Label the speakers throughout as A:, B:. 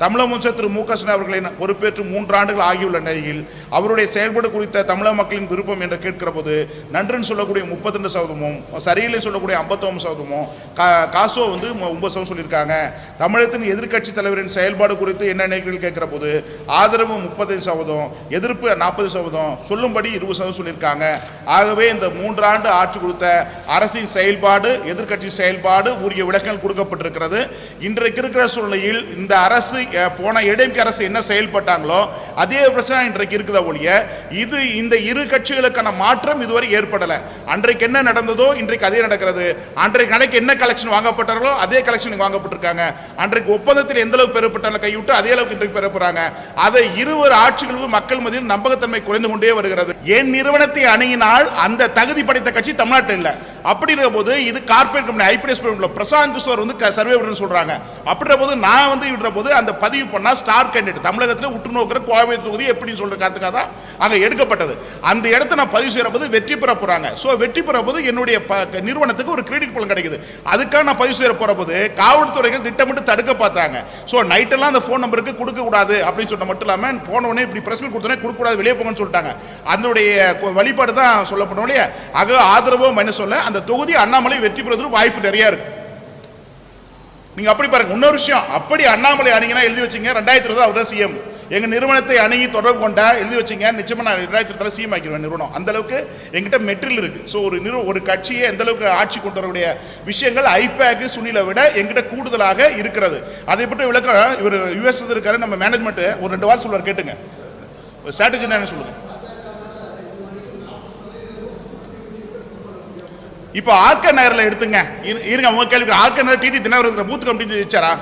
A: தமிழக முதலமைச்சர் திரு மு க ஸ்டாலின் அவர்களின் பொறுப்பேற்று மூன்றாண்டுகள் ஆகியுள்ள நிலையில் அவருடைய செயல்பாடு குறித்த தமிழக மக்களின் விருப்பம் என்று கேட்கிற போது நன்றுன்னு சொல்லக்கூடிய முப்பத்தி ரெண்டு சதவீதமும் சரியில்லை சொல்லக்கூடிய ஐம்பத்தொம்பது சதவீதமும் கா காசோ வந்து ஒன்பது சதவீதம் சொல்லியிருக்காங்க. தமிழகத்தின் எதிர்க்கட்சி தலைவரின் செயல்பாடு குறித்து என்ன நினைக்கிறீர்கள் கேட்கிற போது ஆதரவு முப்பத்தஞ்சு சதவீதம் எதிர்ப்பு நாற்பது சதவீதம் சொல்லும்படி இருபது சதவீதம் சொல்லியிருக்காங்க. ஆகவே இந்த மூன்றாண்டு ஆட்சி கொடுத்த அரசின் செயல்பாடு எதிர்க்கட்சி செயல்பாடு உரிய விளக்கங்கள் கொடுக்கப்பட்டிருக்கிறது. இன்றைக்கு இருக்கிற சூழ்நிலையில் இந்த அரசு போன ஏடிஎம்கே அரசு என்ன செயல்பட்டாங்களோ அதே பிரச்சனை இன்றைக்கு இருக்குதா ஒழிய இது இந்த இரு கட்சிகளுக்கான மாற்றம் இதுவரை ஏற்படலை. அன்றைக்கு என்ன நடந்ததோ இன்றைக்கு அதே நடக்கிறது. அன்றைக்கு கணக்கு என்ன கலெக்ஷன் வாங்கப்பட்டார்களோ அதே கலெக்ஷன் வாங்கப்பட்டிருக்காங்க. அன்றைக்கு ஒப்பந்தத்தில் எந்த அளவுக்கு பெறப்பட்டாலும் கைவிட்டு அதே அளவுக்கு இன்றைக்கு பெறப்படுறாங்க அதை இருவர் ஆட்சிகளும் மக்கள் மத்தியில் நம்பகத்தன்மை குறைந்து கொண்டே வருகிறது. என் நிறுவனத்தை அணுகினால் அந்த தகுதி படைத்த கட்சி தமிழ்நாட்டில் இல்லை. அப்படிங்கிற போது இது corporate company IPS Prashant Kishor வந்து சர்வே விடுறேன்னு சொல்றாங்க. அப்படின்ற போது நான் வந்து விடுற போது அந்த பதிவு பண்ணா ஸ்டார் கேண்டிடேட் தமிழகத்தில் உற்று நோக்கிற கோவை தொகுதி எப்படி சொல்ற காரணத்துக்காக தான் அங்கே எடுக்கப்பட்டது. அந்த இடத்த நான் பதிவு செய்கிற போது வெற்றி பெற போகிறாங்க ஸோ வெற்றி பெற போது என்னுடைய ப- நிறுவனத்துக்கு ஒரு கிரெடிட் பலன் கிடைக்குது. அதுக்காக நான் பதிவு செய்கிற போகிற போது காவல்துறைகள் திட்டமிட்டு தடுக்க பார்த்தாங்க. ஸோ நைட்டெல்லாம் அந்த ஃபோன் நம்பருக்கு கொடுக்க கூடாது அப்படின்னு சொன்ன மட்டும் இல்லாமல் போன உடனே இப்படி பிரஸ் மீட் கொடுத்தோடனே கொடுக்க கூடாது வெளியே போங்கன்னு சொல்லிட்டாங்க. அதனுடைய வழிபாடு தான் சொல்லப்படும் இல்லையா? ஆக ஆதரவோ மைனஸ் சொல்ல அந்த தொகுதி அண்ணாமலை வெற்றி பெறுவதற்கு வாய்ப்பு நிறையா இருக்குது நீங்க அப்படி பாருங்க இன்னொரு விஷயம். அப்படி அண்ணாமலை அணுகினா எழுதி வச்சீங்க ரெண்டாயிரத்தி இருபது அவர் சிஎம் எங்க நிறுவனத்தை அணுகி தொடர்பு கொண்டா எழுதி வச்சீங்க நிச்சயமா நான் ரெண்டாயிரத்தி இருபதுல சிஎம் ஆக்கிடுவேன் நிறுவனம். அந்த அளவுக்கு எங்கிட்ட மெட்டீரியல் இருக்கு. ஸோ ஒரு நிறு ஒரு கட்சியை எந்த அளவுக்கு ஆட்சி கொண்டு வரக்கூடிய விஷயங்கள் ஐபேக் சுனிலை விட எங்கிட்ட கூடுதலாக இருக்கிறது. அதை பற்றி விளக்கம் இவர் யூஎஸ் இருக்காரு நம்ம மேனேஜ்மெண்ட் ஒரு ரெண்டு வாரம் சொல்லுவார் கேட்டுங்க. ஸ்ட்ராட்டஜி என்ன சொல்லுங்க? இப்போ ஆர்க நகரில் எடுத்துங்க. இரு- இருங்க உங்க கேள்வி R K Nagar T T Dhinakaran booth committee வச்சாரா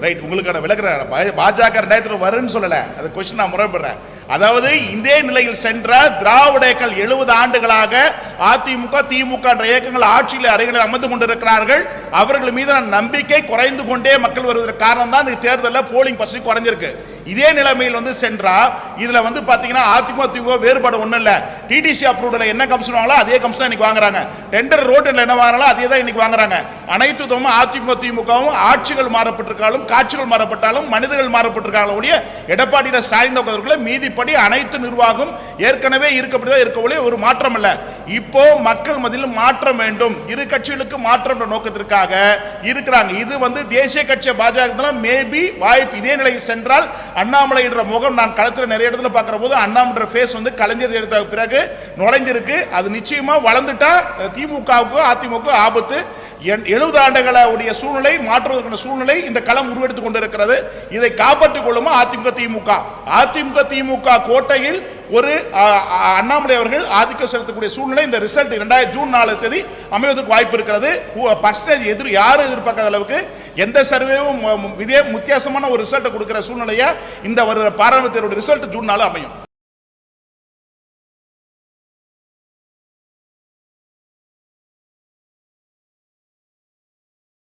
A: right உங்களுக்கான விளக்குறேன் பா- பாஜக ரெண்டாயிரத்தி வருன்னு சொல்லலை. அது கொஸ்டின் நான் முறைப்படுறேன் அதாவது இதே நிலையில் சென்ற திராவிடர்கள் எழுபது ஆண்டுகளாக அதிமுக திமுக என்ற இயக்கங்கள் ஆட்சியில் அருகில் அமர்ந்து கொண்டிருக்கிறார்கள். அவர்கள் மீதான நம்பிக்கை குறைந்து கொண்டே மக்கள் வருவதற்கு காரணம் தான் இந்த தேர்தலில் போலிங் பர்சன்ட் குறைஞ்சிருக்கு. இதே நிலைமையில் வந்து சென்றா இதுல வந்து பாத்தீங்கன்னா அதிமுக திமுக வேறுபாடு ஒண்ணும் இல்ல. டிடிசி அப்ரூவ்ல என்ன கமிஷன் வாங்கலாம் அதே கமிஷன் இன்னைக்கு வாங்குறாங்க. டெண்டர் ரோட்டில் என்ன வாங்கலாம் அதே தான் இன்னைக்கு வாங்குறாங்க. அனைத்து விதமும் அதிமுக திமுகவும் ஆட்சிகள் மாறப்பட்டிருக்காலும் காட்சிகள் மாறப்பட்டாலும் மனிதர்கள் மாறப்பட்டிருக்காங்களோ ஒழிய எடப்பாடியில ஸ்டாலின் அவர்களை மீதிப்படி அனைத்து நிர்வாகம் ஏற்கனவே இருக்கப்படிதான் இருக்க ஒழிய ஒரு மாற்றம் இல்ல. இப்போ மக்கள் மத்தியில் மாற்றம் வேண்டும். இரு கட்சிகளுக்கு மாற்றம் என்ற நோக்கத்திற்காக இருக்கிறாங்க. இது வந்து தேசிய கட்சி பாஜக மேபி வாய்ப்பு. இதே நிலையில் சென்றால் அண்ணாமலை என்ற முகம் நான் களத்தில் நிறைய இடத்துல பார்க்குற போது அண்ணாமன்ற ஃபேஸ் வந்து கலைஞர் எடுத்த பிறகு நுழைஞ்சிருக்கு. அது நிச்சயமாக வளர்ந்துட்டா திமுகவுக்கும் அதிமுக ஆபத்து. எண்- எழுபது ஆண்டுகளுடைய சூழ்நிலை மாற்றுவதற்கான சூழ்நிலை இந்த களம் உருவெடுத்துக் கொண்டிருக்கிறது. இதை காப்பாற்றிக் கொள்ளுமா அதிமுக திமுக? அதிமுக திமுக கோட்டையில் ஒரு அண்ணாமலை அவர்கள் ஆதிக்கம் செலுத்தக்கூடிய சூழ்நிலை. இந்த ரிசல்ட் இரண்டாயிரம் ஜூன் நாலு தேதி அமைவதற்கு வாய்ப்பு இருக்கிறது. பர்சன்டேஜ் எதிர் யாரும் எதிர்பார்க்காத அளவுக்கு எந்த சர்வேவும் இதே வித்தியாசமான ஒரு ரிசல்ட்டை கொடுக்குற சூழ்நிலையா இந்த வருகிற பாராளுமன்ற ரிசல்ட் ஜூன் அமையும்.